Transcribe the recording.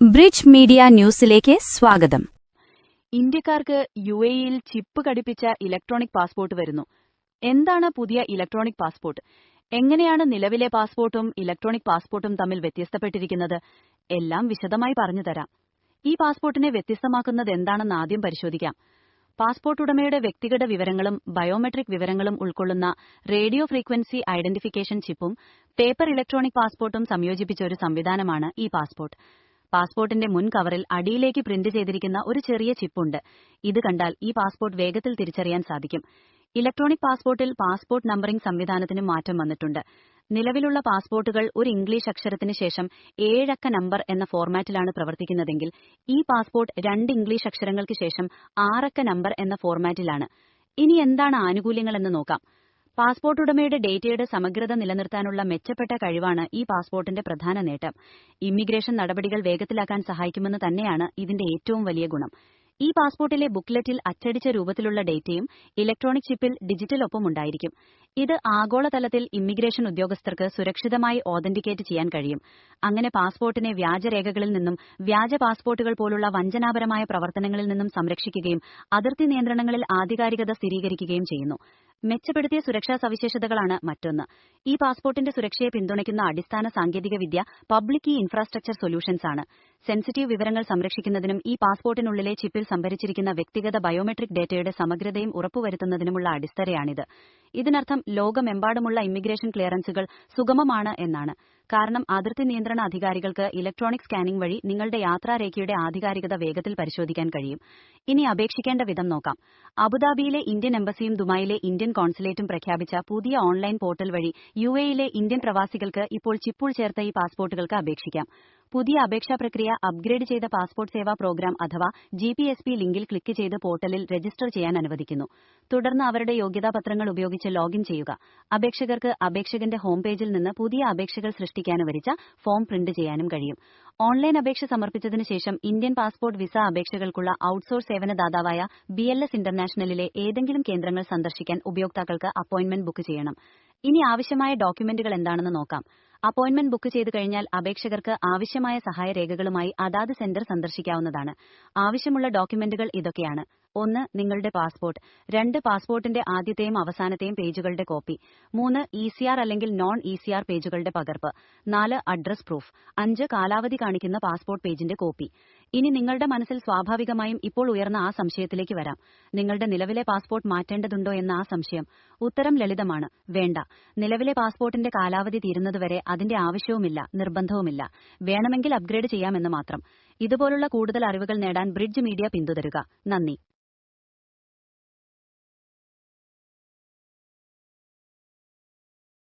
Bridge media ന്യൂസിലേക്ക് സ്വാഗതം. ഇന്ത്യക്കാർക്ക് യു എയിൽ ചിപ്പ് ഘടിപ്പിച്ച ഇലക്ട്രോണിക് പാസ്പോർട്ട് വരുന്നു. എന്താണ് പുതിയ ഇലക്ട്രോണിക് പാസ്പോർട്ട്? എങ്ങനെയാണ് നിലവിലെ പാസ്പോർട്ടും ഇലക്ട്രോണിക് പാസ്പോർട്ടും തമ്മിൽ വ്യത്യസ്തപ്പെട്ടിരിക്കുന്നത്? എല്ലാം വിശദമായി പറഞ്ഞു തരാം. ഈ പാസ്പോർട്ടിനെ വ്യത്യസ്തമാക്കുന്നത് എന്താണെന്ന് ആദ്യം പരിശോധിക്കാം. പാസ്പോർട്ട് ഉടമയുടെ വ്യക്തിഗത വിവരങ്ങളും ബയോമെട്രിക് വിവരങ്ങളും ഉൾക്കൊള്ളുന്ന റേഡിയോ ഫ്രീക്വൻസി ഐഡന്റിഫിക്കേഷൻ ചിപ്പും പേപ്പർ ഇലക്ട്രോണിക് പാസ്പോർട്ടും സംയോജിപ്പിച്ച ഒരു സംവിധാനമാണ് ഈ പാസ്പോർട്ട്. പാസ്പോർട്ടിന്റെ മുൻ കവറിൽ അടിയിലേക്ക് പ്രിന്റ് ചെയ്തിരിക്കുന്ന ഒരു ചെറിയ ചിപ്പുണ്ട്. ഇത് കണ്ടാൽ ഈ പാസ്പോർട്ട് വേഗത്തിൽ തിരിച്ചറിയാൻ സാധിക്കും. ഇലക്ട്രോണിക് പാസ്പോർട്ടിൽ പാസ്പോർട്ട് നമ്പറിംഗ് സംവിധാനത്തിന് മാറ്റം വന്നിട്ടുണ്ട്. നിലവിലുള്ള പാസ്പോർട്ടുകൾ ഒരു ഇംഗ്ലീഷ് അക്ഷരത്തിന് ശേഷം ഏഴക്ക നമ്പർ എന്ന ഫോർമാറ്റിലാണ് പ്രവർത്തിക്കുന്നതെങ്കിൽ ഈ പാസ്പോർട്ട് രണ്ട് ഇംഗ്ലീഷ് അക്ഷരങ്ങൾക്ക് ശേഷം ആറക്ക നമ്പർ എന്ന ഫോർമാറ്റിലാണ്. ഇനി എന്താണ് ആനുകൂല്യങ്ങൾ എന്ന് നോക്കാം. പാസ്പോർട്ട് ഉടമയുടെ ഡേറ്റയുടെ സമഗ്രത നിലനിർത്താനുള്ള മെച്ചപ്പെട്ട കഴിവാണ് ഈ പാസ്പോർട്ടിന്റെ പ്രധാന നേട്ടം. ഇമിഗ്രേഷൻ നടപടികൾ വേഗത്തിലാക്കാൻ സഹായിക്കുമെന്ന് തന്നെയാണ് ഇതിന്റെ ഏറ്റവും വലിയ ഗുണം. ഈ പാസ്പോർട്ടിലെ ബുക്ക്ലെറ്റിൽ അച്ചടിച്ച രൂപത്തിലുള്ള ഡേറ്റയും ഇലക്ട്രോണിക് ചിപ്പിൽ ഡിജിറ്റൽ ഒപ്പം ഉണ്ടായിരിക്കും ഇത് ആഗോളതലത്തിൽ ഇമിഗ്രേഷൻ ഉദ്യോഗസ്ഥർക്ക് സുരക്ഷിതമായി ഓതന്റിക്കേറ്റ് ചെയ്യാൻ കഴിയും. അങ്ങനെ പാസ്പോർട്ടിനെ വ്യാജരേഖകളിൽ നിന്നും വ്യാജ പാസ്പോർട്ടുകൾ പോലുള്ള വഞ്ചനാപരമായ പ്രവർത്തനങ്ങളിൽ നിന്നും സംരക്ഷിക്കുകയും അതിർത്തി നിയന്ത്രണങ്ങളിൽ ആധികാരികത സ്ഥിരീകരിക്കുകയും ചെയ്യുന്നു. മെച്ചപ്പെടുത്തിയ സുരക്ഷാ സവിശേഷതകളാണ് മറ്റൊന്ന്. ഈ പാസ്പോർട്ടിന്റെ സുരക്ഷയെ പിന്തുണയ്ക്കുന്ന അടിസ്ഥാന സാങ്കേതികവിദ്യ പബ്ലിക് ഈ ഇൻഫ്രാസ്ട്രക്ചർ സൊല്യൂഷൻസ് ആണ്. സെൻസിറ്റീവ് വിവരങ്ങൾ സംരക്ഷിക്കുന്നതിനും ഈ പാസ്പോർട്ടിനുള്ളിലെ ചിപ്പിൽ സംഭരിച്ചിരിക്കുന്ന വ്യക്തിഗത ബയോമെട്രിക് ഡേറ്റയുടെ സമഗ്രതയും ഉറപ്പുവരുത്തുന്നതിനുമുള്ള അടിത്തറയാണിത്. ഇതിനർത്ഥം ലോകമെമ്പാടുമുള്ള ഇമിഗ്രേഷൻ ക്ലിയറൻസുകൾ സുഗമമാണ് എന്നാണ്. കാരണം അതിർത്തി നിയന്ത്രണ അധികാരികൾക്ക് ഇലക്ട്രോണിക് സ്കാനിംഗ് വഴി നിങ്ങളുടെ യാത്രാരേഖയുടെ ആധികാരികത വേഗത്തിൽ പരിശോധിക്കാൻ കഴിയും. ഇനി അപേക്ഷിക്കേണ്ട വിധം നോക്കാം. അബുദാബിയിലെ ഇന്ത്യൻ എംബസിയും ദുബായിലെ ഇന്ത്യൻ കോൺസുലേറ്റും പ്രഖ്യാപിച്ച പുതിയ ഓൺലൈൻ പോർട്ടൽ വഴി യു ഇന്ത്യൻ പ്രവാസികൾക്ക് ഇപ്പോൾ ചിപ്പുൾ ചേർത്ത ഈ പാസ്പോർട്ടുകൾക്ക് അപേക്ഷിക്കാം. പുതിയ അപേക്ഷാ പ്രക്രിയ അപ്ഗ്രേഡ് ചെയ്ത പാസ്പോർട്ട് സേവാ പ്രോഗ്രാം അഥവാ ജി പി എസ് പി ലിങ്കിൽ ക്ലിക്ക് ചെയ്ത് പോർട്ടലിൽ രജിസ്റ്റർ ചെയ്യാൻ അനുവദിക്കുന്നു. തുടർന്ന് അവരുടെ യോഗ്യതാ പത്രങ്ങൾ ഉപയോഗിച്ച് ലോഗിൻ ചെയ്യുക. അപേക്ഷകർക്ക് അപേക്ഷകന്റെ ഹോം പേജിൽ നിന്ന് പുതിയ അപേക്ഷകൾ സൃഷ്ടിക്കാനുവരിച്ച ഫോം പ്രിന്റ് ചെയ്യാനും കഴിയും. ഓൺലൈൻ അപേക്ഷ സമർപ്പിച്ചതിന് ശേഷം ഇന്ത്യൻ പാസ്പോർട്ട് വിസ അപേക്ഷകൾക്കുള്ള ഔട്ട്സോഴ്സ് സേവനദാതാവായ ബി എൽ എസ് ഇന്റർനാഷണലിലെ ഏതെങ്കിലും കേന്ദ്രങ്ങൾ സന്ദർശിക്കാൻ ഉപയോക്താക്കൾക്ക് അപ്പോയിന്റ്മെന്റ് ബുക്ക് ചെയ്യണം. ഇനി ആവശ്യമായ ഡോക്യുമെന്റുകൾ എന്താണെന്ന് നോക്കാം. അപ്പോയിന്റ്മെന്റ് ബുക്ക് ചെയ്തു കഴിഞ്ഞാൽ അപേക്ഷകർക്ക് ആവശ്യമായ സഹായരേഖകളുമായി അതാത് സെന്റർ സന്ദർശിക്കാവുന്നതാണ്. ആവശ്യമുള്ള ഡോക്യുമെന്റുകൾ ഇതൊക്കെയാണ്. ഒന്ന് നിങ്ങളുടെ പാസ്പോർട്ട്. രണ്ട് പാസ്പോർട്ടിന്റെ ആദ്യത്തെയും അവസാനത്തെയും പേജുകളുടെ കോപ്പി. മൂന്ന് ഇ സി ആർ അല്ലെങ്കിൽ നോൺ ഇ സി ആർ പേജുകളുടെ പകർപ്പ്. നാല് അഡ്രസ് പ്രൂഫ്. അഞ്ച് കാലാവധി കാണിക്കുന്ന പാസ്പോർട്ട് പേജിന്റെ കോപ്പി. ഇനി നിങ്ങളുടെ മനസ്സിൽ സ്വാഭാവികമായും ഇപ്പോൾ ഉയർന്ന ആ സംശയത്തിലേക്ക് വരാം. നിങ്ങളുടെ നിലവിലെ പാസ്പോർട്ട് മാറ്റേണ്ടതുണ്ടോ എന്ന ആ സംശയം. ഉത്തരം ലളിതമാണ്. വേണ്ട. നിലവിലെ പാസ്പോർട്ടിന്റെ കാലാവധി തീരുന്നതുവരെ അതിന്റെ ആവശ്യവുമില്ല നിർബന്ധവുമില്ല. വേണമെങ്കിൽ അപ്ഗ്രേഡ് ചെയ്യാമെന്ന് മാത്രം. ഇതുപോലുള്ള കൂടുതൽ അറിവുകൾ നേടാൻ ബ്രിഡ്ജ് മീഡിയ പിന്തുടരുക. നന്ദി.